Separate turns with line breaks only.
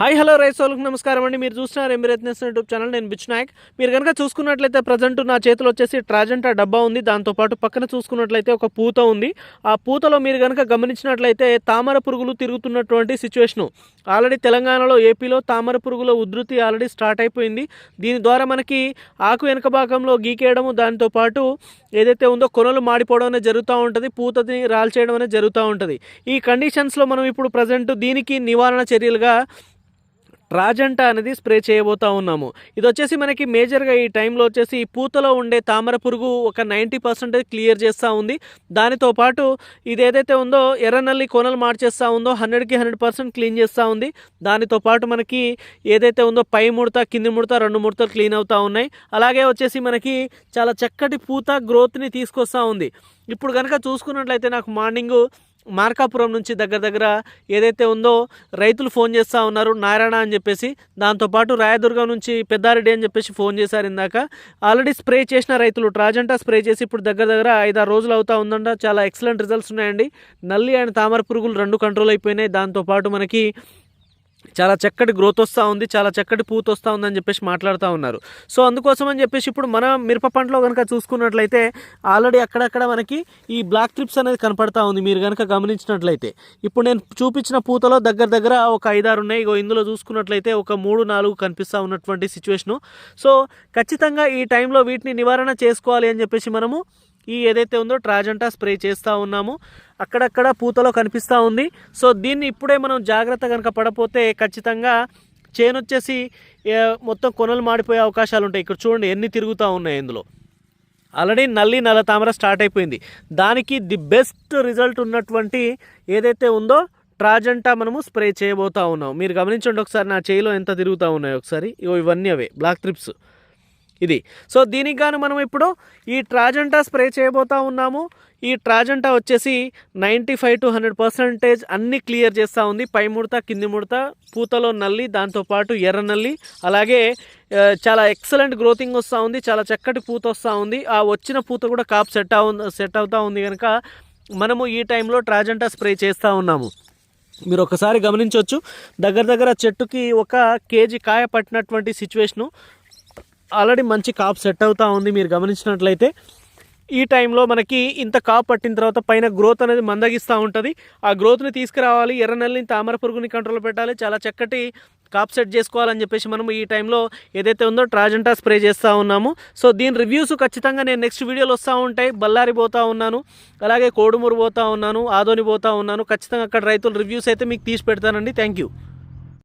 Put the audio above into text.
Hi hello rice వాళ్ళకి నమస్కారం అండి. మీరు చూస్తున్నారు ఎమిరేట్నెస్ యూట్యూబ్ ఛానల్. నేను బిచ్ నాయక్. మీరు కనుక చూసుకున్నట్లయితే ప్రజెంట్ నా చేతిలో వచ్చేసి ట్రాజెంటా డబ్బా ఉంది. దాంతోపాటు పక్కన చూసుకున్నట్లయితే ఒక పూత ఉంది. ఆ పూతలో మీరు కనుక గమనించినట్లయితే తామర పురుగులు తిరుగుతున్నటువంటి సిచ్యువేషను ఆల్రెడీ తెలంగాణలో ఏపీలో తామర పురుగుల ఉధృతి ఆల్రెడీ స్టార్ట్ అయిపోయింది. దీని ద్వారా మనకి ఆకు వెనుక భాగంలో గీకేయడము దాంతోపాటు ఏదైతే ఉందో కొనలు మాడిపోవడం అనేది జరుగుతూ ఉంటుంది. పూతని రాల్చేయడం అనేది జరుగుతూ ఉంటుంది. ఈ కండిషన్స్లో మనం ఇప్పుడు ప్రజెంట్ దీనికి నివారణ చర్యలుగా రాజంట అనేది స్ప్రే చేయబోతా ఉన్నాము. ఇది వచ్చేసి మనకి మేజర్గా ఈ టైంలో వచ్చేసి ఈ పూతలో ఉండే తామర పురుగు ఒక నైంటీ పర్సెంటేజ్ క్లియర్ చేస్తూ ఉంది. దానితో పాటు ఇది ఏదైతే ఉందో ఎర్రనల్లి కోనలు మార్చేస్తూ ఉందో హండ్రెడ్కి హండ్రెడ్ పర్సెంట్ క్లీన్ చేస్తూ ఉంది. దానితో పాటు మనకి ఏదైతే ఉందో పై ముడత కింది ముడత రెండు ముడతలు క్లీన్ అవుతూ ఉన్నాయి. అలాగే వచ్చేసి మనకి చాలా చక్కటి పూత గ్రోత్ని తీసుకొస్తూ ఉంది. ఇప్పుడు కనుక చూసుకున్నట్లయితే నాకు మార్నింగు మార్కాపురం నుంచి దగ్గర దగ్గర ఏదైతే ఉందో రైతులు ఫోన్ చేస్తూ ఉన్నారు నారాయణ అని చెప్పేసి. దాంతోపాటు రాయదుర్గం నుంచి పెద్దారెడ్డి అని చెప్పేసి ఫోన్ చేశారు ఇందాక. ఆల్రెడీ స్ప్రే చేసిన రైతులు ట్రాజెంటా స్ప్రే చేసి ఇప్పుడు దగ్గర దగ్గర ఐదారు రోజులు అవుతా ఉందంట. చాలా ఎక్సలెంట్ రిజల్ట్స్ ఉన్నాయండి. నల్లి అండ్ తామర పురుగులు రెండు కంట్రోల్ అయిపోయినాయి. దాంతోపాటు మనకి చాలా చక్కటి గ్రోత్ వస్తూ ఉంది చాలా చక్కటి పూత వస్తూ ఉందని చెప్పేసి మాట్లాడుతూ ఉన్నారు. సో అందుకోసం అని చెప్పేసి ఇప్పుడు మన మిరప పంటలో కనుక చూసుకున్నట్లయితే ఆల్రెడీ అక్కడక్కడ మనకి ఈ బ్లాక్ ట్రిప్స్ అనేది కనపడతా ఉంది మీరు కనుక గమనించినట్లయితే. ఇప్పుడు నేను చూపించిన పూతలో దగ్గర దగ్గర ఒక ఐదారు ఉన్నాయి. ఇగో ఇందులో చూసుకున్నట్లయితే ఒక మూడు నాలుగు కనిపిస్తూ ఉన్నటువంటి సిచ్యువేషను సో ఖచ్చితంగా ఈ టైంలో వీటిని నివారణ చేసుకోవాలి అని చెప్పేసి మనము ఈ ఏదైతే ఉందో ట్రాజంటా స్ప్రే చేస్తూ ఉన్నాము అక్కడక్కడ పూతలో కనిపిస్తూ ఉంది. సో దీన్ని ఇప్పుడే మనం జాగ్రత్త కనుక పడపోతే ఖచ్చితంగా చేను వచ్చేసి మొత్తం కొనలు మాడిపోయే అవకాశాలు ఉంటాయి. ఇక్కడ చూడండి ఎన్ని తిరుగుతూ ఉన్నాయి ఇందులో. ఆల్రెడీ నల్లి నల్ల తామర స్టార్ట్ అయిపోయింది. దానికి ది బెస్ట్ రిజల్ట్ ఉన్నటువంటి ఏదైతే ఉందో ట్రాజంటా మనము స్ప్రే చేయబోతా ఉన్నాం. మీరు గమనించండి ఒకసారి నా చేయిలో ఎంత తిరుగుతూ ఉన్నాయి ఒకసారి. ఇవన్నీ అవే. బ్లాక్ ట్రిప్స్ ఇది. సో దీనికి గాను మనం ఇప్పుడు ఈ ట్రాజెంటా స్ప్రే చేయబోతా ఉన్నాము. ఈ ట్రాజెంటా వచ్చేసి ninety five to hundred percentage అన్ని క్లియర్ చేస్తూ ఉంది. పై ముడత కింది ముడత పూతలో నల్లి దాంతోపాటు ఎర్ర నల్లి. అలాగే చాలా ఎక్సలెంట్ గ్రోతింగ్ వస్తూ ఉంది. చాలా చక్కటి పూత వస్తూ ఉంది. ఆ వచ్చిన పూత కూడా కాప్ సెట్ అవు సెట్ అవుతూ ఉంది కనుక మనము ఈ టైంలో ట్రాజెంటా స్ప్రే చేస్తూ ఉన్నాము. మీరు ఒకసారి గమనించవచ్చు దగ్గర దగ్గర చెట్టుకి ఒక కేజీ కాయ పట్టినటువంటి సిచ్యువేషను ఆల్రెడీ మంచి కాప్ సెట్ అవుతూ ఉంది మీరు గమనించినట్లయితే. ఈ టైంలో మనకి ఇంత కాపు పట్టిన తర్వాత పైన గ్రోత్ అనేది మందగిస్తూ ఉంటుంది. ఆ గ్రోత్ని తీసుకురావాలి ఎర్ర నల్లిని తామర పురుగుని కంట్రోల్ పెట్టాలి చాలా చక్కటి కాప్ సెట్ చేసుకోవాలని చెప్పేసి మనం ఈ టైంలో ఏదైతే ఉందో ట్రాజెంటా స్ప్రే చేస్తూ ఉన్నాము. సో దీని రివ్యూస్ ఖచ్చితంగా నేను నెక్స్ట్ వీడియోలు వస్తూ ఉంటాయి. బళ్ళారి పోతా ఉన్నాను అలాగే కోడుమూరు పోతూ ఉన్నాను ఆదోని పోతా ఉన్నాను. ఖచ్చితంగా అక్కడ రైతుల రివ్యూస్ అయితే మీకు తీసి పెడతానండి. Thank you.